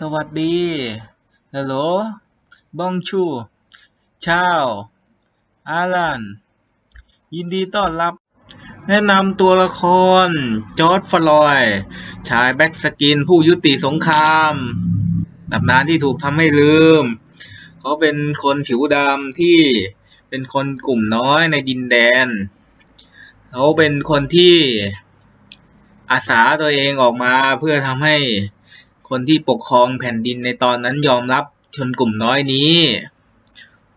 สวัสดีฮัลโหลบองชูชาวอาลัน ยินดีต้อนรับ แนะนำตัวละคร จอร์ดฟลอยด์ชายแบ็กสกิน ผู้ยุติสงครามตำนานที่ถูกทำให้ลืม เขาเป็นคนผิวดำที่เป็นคนกลุ่มน้อยในดินแดน เขาเป็นคนที่อาสาตัวเองออกมาเพื่อทำให้ คนที่ปกครองแผ่นดินในตอนนั้นยอมรับชนกลุ่มน้อยนี้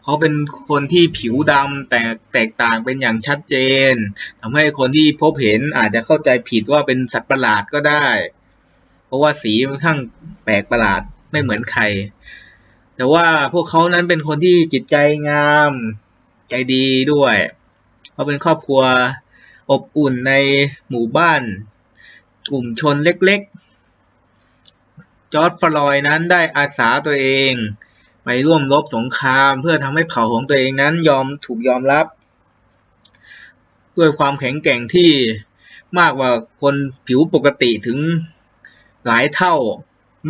เขาเป็นคนที่ผิวดำแต่แตกต่างเป็นอย่างชัดเจนทำให้คนที่พบเห็นอาจจะเข้าใจผิดว่าเป็นสัตว์ประหลาดก็ได้ เพราะว่าสีค่อนข้างแปลกประหลาดไม่เหมือนใคร แต่ว่าพวกเขานั้นเป็นคนที่จิตใจงาม ใจดีด้วยเขาเป็นครอบครัวอบอุ่นในหมู่บ้าน กลุ่มชนเล็กๆ จอร์ดฟลอยนั้นได้อาสาตัวเองไปร่วมรบสงครามเพื่อทำให้เผ่าของตัวเองนั้นยอมถูกยอมรับ ด้วยความแข็งแกร่งที่มากกว่าคนผิวปกติถึงหลายเท่า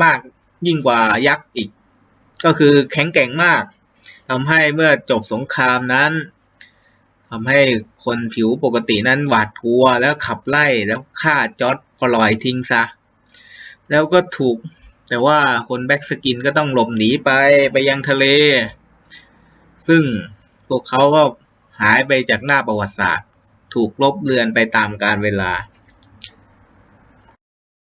มากยิ่งกว่ายักษ์อีก ก็คือแข็งแกร่งมากทำให้เมื่อจบสงครามนั้นทำให้คนผิวปกตินั้นหวาดกลัวแล้วขับไล่แล้วฆ่าจอร์ดฟลอยทิ้งซะ แล้วก็ถูก แต่ว่าคนแบ็กสกินก็ต้องหลบหนีไปไปยังทะเล ซึ่งพวกเขาก็หายไปจากหน้าประวัติศาสตร์ ถูกลบเลือนไปตามกาลเวลา